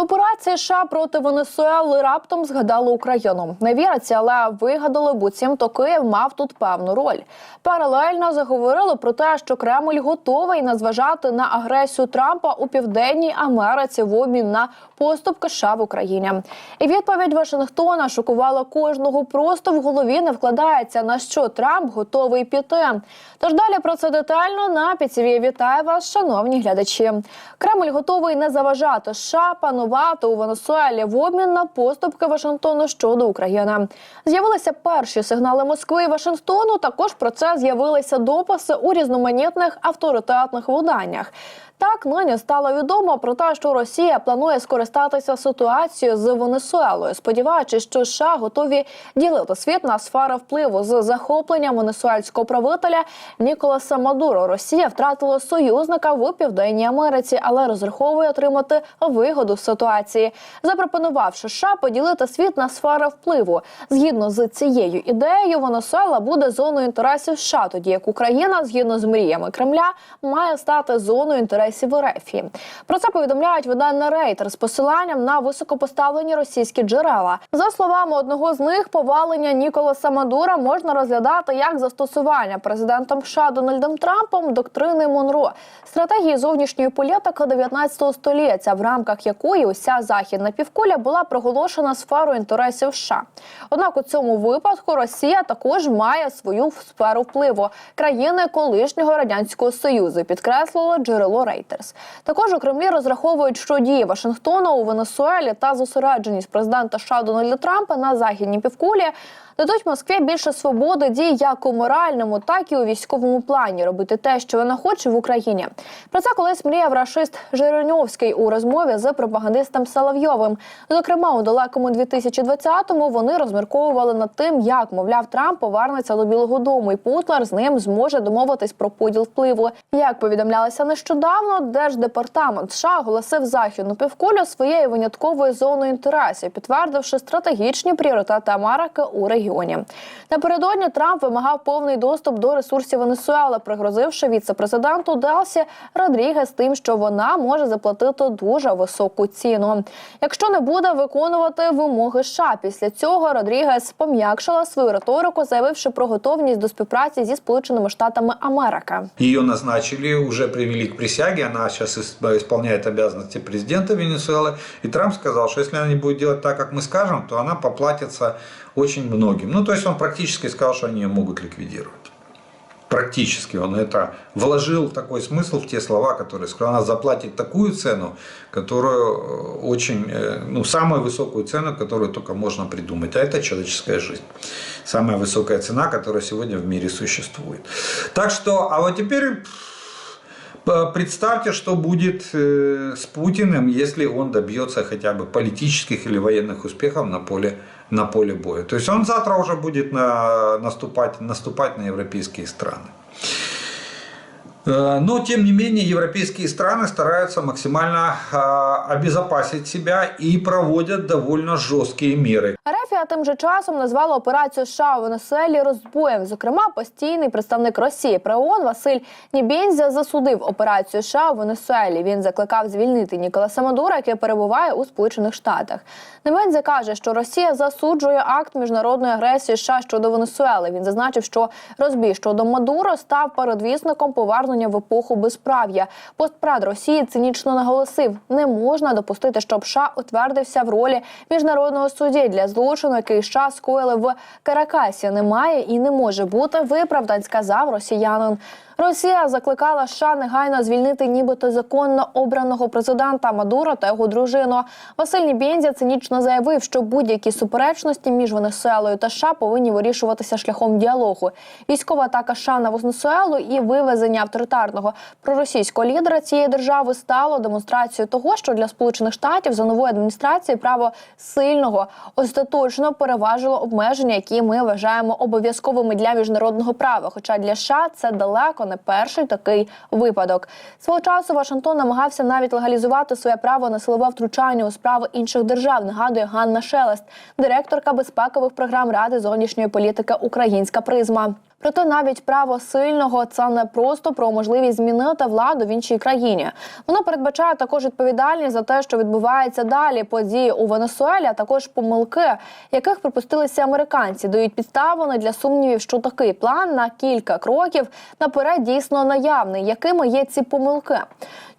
В операції США проти Венесуели раптом згадали Україну. Не віриться, але вигадали, буцімто Київ мав тут певну роль. Паралельно заговорили про те, що Кремль готовий назважати на агресію Трампа у південній Америці в обмін на поступки США в Україні. І відповідь Вашингтона шокувала кожного. Просто в голові не вкладається на що Трамп готовий піти. Тож далі про це детально на підсіві. Вітаю вас, шановні глядачі. Кремль готовий не заважати США панувати у Венесуелі в обмін на поступки Вашингтону щодо України. З'явилися перші сигнали Москви і Вашингтону. Також про це з'явилися дописи у різноманітних авторитетних виданнях. Так нині стало відомо про те, що Росія планує скористатися ситуацією з Венесуелою, сподіваючись, що США готові ділити світ на сфери впливу з захопленням венесуельського правителя Ніколаса Мадуро. Росія втратила союзника в південній Америці, але розраховує отримати вигоду з ситуації, запропонувавши США поділити світ на сфери впливу. Згідно з цією ідеєю, Венесуела буде зоною інтересів США, тоді як Україна, згідно з мріями Кремля, має стати зоною інтересів РФ. Про це повідомляють видання Рейтер з посиланням на високопоставлені російські джерела. За словами одного з них, повалення Ніколаса Мадура можна розглядати як застосування президентом США Дональдом Трампом доктрини Монро, стратегії зовнішньої політики 19 століття, в рамках якої уся західна півкуля була проголошена сферою інтересів США. Однак у цьому випадку Росія також має свою сферу впливу країни колишнього радянського союзу. Підкреслило джерело Reuters. Також у Кремлі розраховують, що дії Вашингтона у Венесуелі та зосередженість президента США Дональда Трампа на західній півкулі дадуть Москві більше свободи дій як у моральному, так і у військовому плані робити те, що вона хоче в Україні. Про це колись мріяв рашист Жириновський у розмові з пропагандистом Соловйовим. Зокрема, у далекому 2020-му вони розмірковували над тим, як мовляв Трамп повернеться до Білого Дому, і Путлер з ним зможе домовитись про поділ впливу. Як повідомлялося нещодавно, держдепартамент США оголосив західну півкулю своєю винятковою зоною інтересів, підтвердивши стратегічні пріоритети Америки у регіоні Напередодні Трамп вимагав повний доступ до ресурсів Венесуели, пригрозивши віце-президенту Делсі Родрігес тим, що вона може заплатити дуже високу ціну, якщо не буде виконувати вимоги США. Після цього Родрігес пом'якшила свою риторику, заявивши про готовність до співпраці зі Сполученими Штатами Америки. Ее назначили, уже привели к присяге, она сейчас исполняет обязанности президента Венесуэлы. И Трамп сказал, что если она не будет делать так, как мы скажем, то она поплатится очень Многим. Ну, то есть он практически сказал, что они ее могут ликвидировать. Практически он это вложил такой смысл в те слова, которые сказал. Она заплатит такую цену, которую очень, э, ну, самую высокую цену, которую только можно придумать. А это человеческая жизнь. Самая высокая цена, которая сегодня в мире существует. Так что, а вот теперь Представьте, что будет э, с Путиным, если он добьется хотя бы политических или военных успехов на поле, на поле боя. То есть он завтра уже будет на, наступать, наступать на европейские страны. Э, Но, тем не менее, европейские страны стараются максимально э, обезопасить себя и проводят довольно жесткие меры. Арефія тим же часом назвала операцію США у Венесуелі розбоєм. Зокрема, постійний представник Росії при ООН Василь Нібензя засудив операцію США у Венесуелі. Він закликав звільнити Ніколаса Мадура, який перебуває у Сполучених Штатах. Небензя каже, що Росія засуджує акт міжнародної агресії США щодо Венесуели. Він зазначив, що розбій щодо Мадуро став передвісником повернення в епоху безправ'я. Постпред Росії цинічно наголосив: не можна допустити, щоб США утвердився в ролі міжнародного судді для злочину, який США скоїли в Каракасі. Немає і не може бути виправдань, сказав росіянин. Росія закликала США негайно звільнити нібито законно обраного президента Мадуро та його дружину. Василь Нібєнзя цинічно заявив, що будь-які суперечності між Венесуелою та США повинні вирішуватися шляхом діалогу. Військова атака США на Венесуелу і вивезення авторитарного проросійського лідера цієї держави стало демонстрацією того, що для Сполучених Штатів за новою адміністрацією право сильного остаточно переважило обмеження, які ми вважаємо обов'язковими для міжнародного права. Хоча для США це далеко не перший такий випадок. Свого часу Вашингтон намагався навіть легалізувати своє право на силове втручання у справи інших держав. Нагадує Ганна Шелест, директорка безпекових програм Ради зовнішньої політики Українська призма. Проте навіть право сильного це не просто про можливість змінити владу в іншій країні. Воно передбачає також відповідальність за те, що відбувається далі. Події у Венесуелі, а також помилки, яких припустилися американці, дають підстави для сумнівів, що такий план на кілька кроків наперед дійсно наявний. Якими є ці помилки?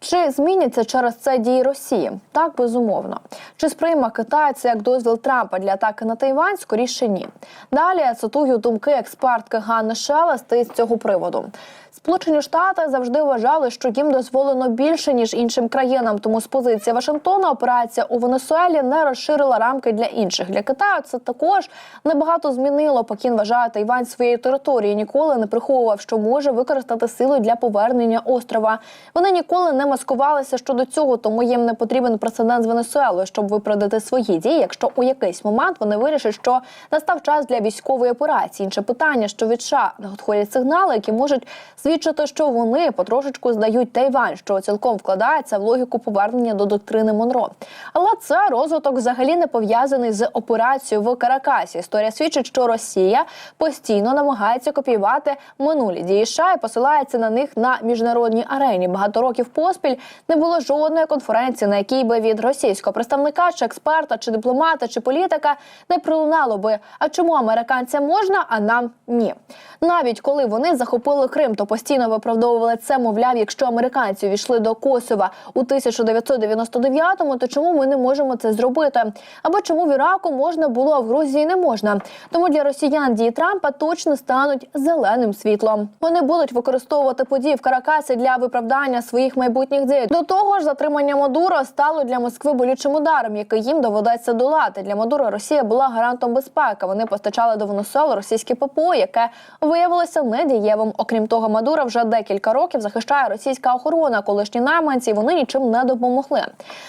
Чи зміняться через це дії Росії? Так безумовно. Чи сприйме Китай це як дозвіл Трампа для атаки на Тайвань? Скоріше ні. Далі цитую думки експертки Ганни Шелест із цього приводу. Сполучені Штати завжди вважали, що їм дозволено більше ніж іншим країнам. Тому з позиції Вашингтона операція у Венесуелі не розширила рамки для інших. Для Китаю це також небагато змінило. Пекін вважає Тайвань своєю територією. Ніколи не приховував, що може використати силу для повернення острова. Вони ніколи не маскувалися щодо цього, тому їм не потрібен прецедент з Венесуелою, щоб виправдати свої дії, якщо у якийсь момент вони вирішать, що настав час для військової операції. Інше питання, що від США надходять сигнали, які можуть свідчити, що вони потрошечку здають Тайвань, що цілком вкладається в логіку повернення до доктрини Монро. Але це розвиток взагалі не пов'язаний з операцією в Каракасі. Історія свідчить, що Росія постійно намагається копіювати минулі дії США і посилається на них на міжнародній арені. Багато років поспіль не було жодної конференції, на якій би від російського представника, чи експерта, чи дипломата, чи політика не пролунало би. А чому американцям можна, а нам ні? Навіть коли вони захопили Крим, то постійно виправдовували це. Мовляв, якщо американці увійшли до Косова у 1999-му, то чому ми не можемо це зробити? Або чому в Іраку можна було, а в Грузії не можна? Тому для росіян дії Трампа точно стануть зеленим світлом. Вони будуть використовувати події в Каракасі для виправдання своїх майбутніх дій. До того ж, затримання Мадуро стало для Москви болючим ударом, який їм доведеться долати. Для Мадуро Росія була гарантом безпеки. Вони постачали до Венесуели російське ППО, яке виявилося недієвим. Окрім того, Мадуро вже декілька років захищає російська охорона. Колишні найманці вони нічим не допомогли.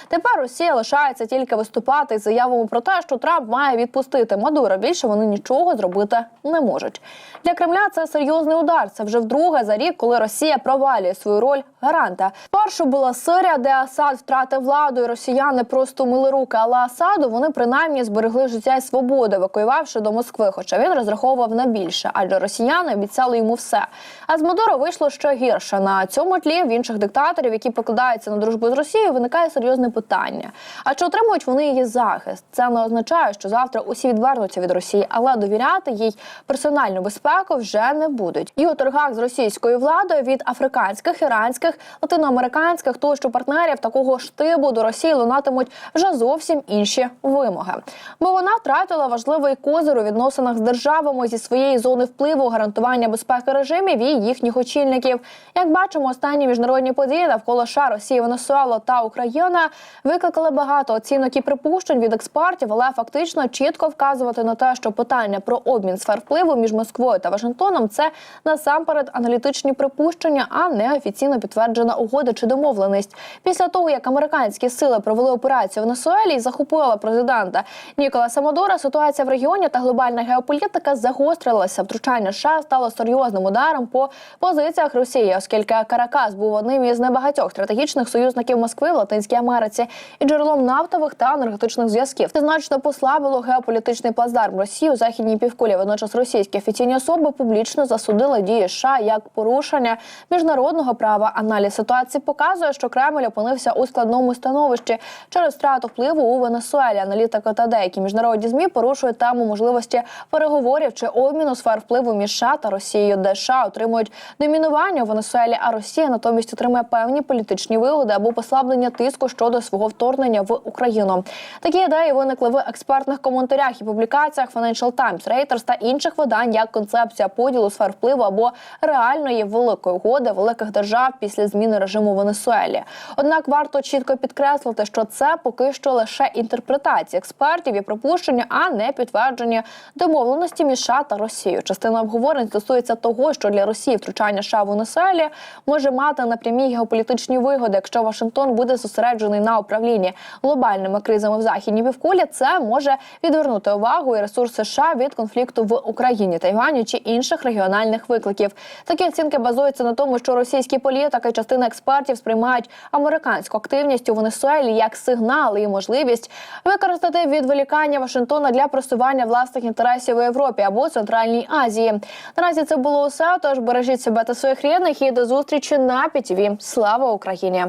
Тепер Росія лишається тільки виступати з заявами про те, що Трамп має відпустити Мадуро. Більше вони нічого зробити не можуть. Для Кремля це серйозний удар. Це вже вдруге за рік, коли Росія провалює свою роль гаранта. Першу була Сирія, де Асад втратив владу, і росіяни просто мили руки. Але Асаду вони принаймні зберегли життя і свободу, евакуювавши до Москви. Хоча він розраховував на більше, адже росіяни обіцяли йому все. А з Мадуро вийшло ще гірше. На цьому тлі в інших диктаторів, які покладаються на дружбу з Росією, виникає серйозне питання. А чи отримують вони її захист? Це не означає, що завтра усі відвернуться від Росії, але довіряти їй персональну безпеку вже не будуть. І у торгах з російською владою від африканських, іранських, латиноамериканських тощо партнерів такого штибу до Росії лунатимуть вже зовсім інші вимоги. Бо вона втратила важливий козир у відносинах з державами зі своєї зони впливу гарантування безпеки режимів і їхніх очільників. Як бачимо, останні міжнародні події навколо США, Росії, Венесуела та Україна викликали багато оцінок і припущень від експертів, але фактично чітко вказувати на те, що питання про обмін сфер впливу між Москвою та Вашингтоном це насамперед аналітичні припущення, а не офіційно підтверджена угода чи домовленість. Після того як американські сили провели операцію в Венесуелі і захопили президента Ніколаса Мадура, ситуація в регіоні та глобальна геополітика загострилася. Втручання США стало серйозним ударом по позиціях Росії, оскільки Каракас був одним із небагатьох стратегічних союзників Москви в Латинській Америці і джерелом нафтових та енергетичних зв'язків. Це значно послабило геополітичний плацдарм Росії у західній півкулі. Водночас російські офіційні особи публічно засудили дії США як порушення міжнародного права. Аналіз ситуації показує, що Кремль опинився у складному становищі через втрату впливу у Венесуелі. Аналітики та деякі міжнародні змі порушують тему можливості переговорів чи обміну сфер впливу між США та Росією, де США отримують домінування у Венесуелі, а Росія натомість отримує певні політичні вигоди або послаблення тиску щодо свого вторгнення в Україну. Такі ідеї виникли в експертних коментарях і публікаціях Financial Times, Reuters та інших видань як концепція поділу сфер впливу або реальної великої угоди великих держав після зміни режиму Венесуелі. Однак варто чітко підкреслити, що це поки що лише інтерпретації експертів і припущення, а не підтвердження домовленості між США та Росією. Частина обговорень стосується того, що для Росії втручання США в Венесуелі може мати напрямі геополітичні вигоди, якщо Вашингтон буде зосереджений на управлінні глобальними кризами в західній півкулі, це може відвернути увагу і ресурси США від конфлікту в Україні, Тайвані чи інших регіональних викликів. Такі оцінки базуються на тому, що російські політики частина експертів сприймають американську активність у Венесуелі як сигнал і можливість використати відволікання Вашингтона для просування власних інтересів у Європі або Центральній Азії. Наразі це було усе. Тож бережіть себе та своїх рідних і до зустрічі на ПІТІВІ. Слава Україні!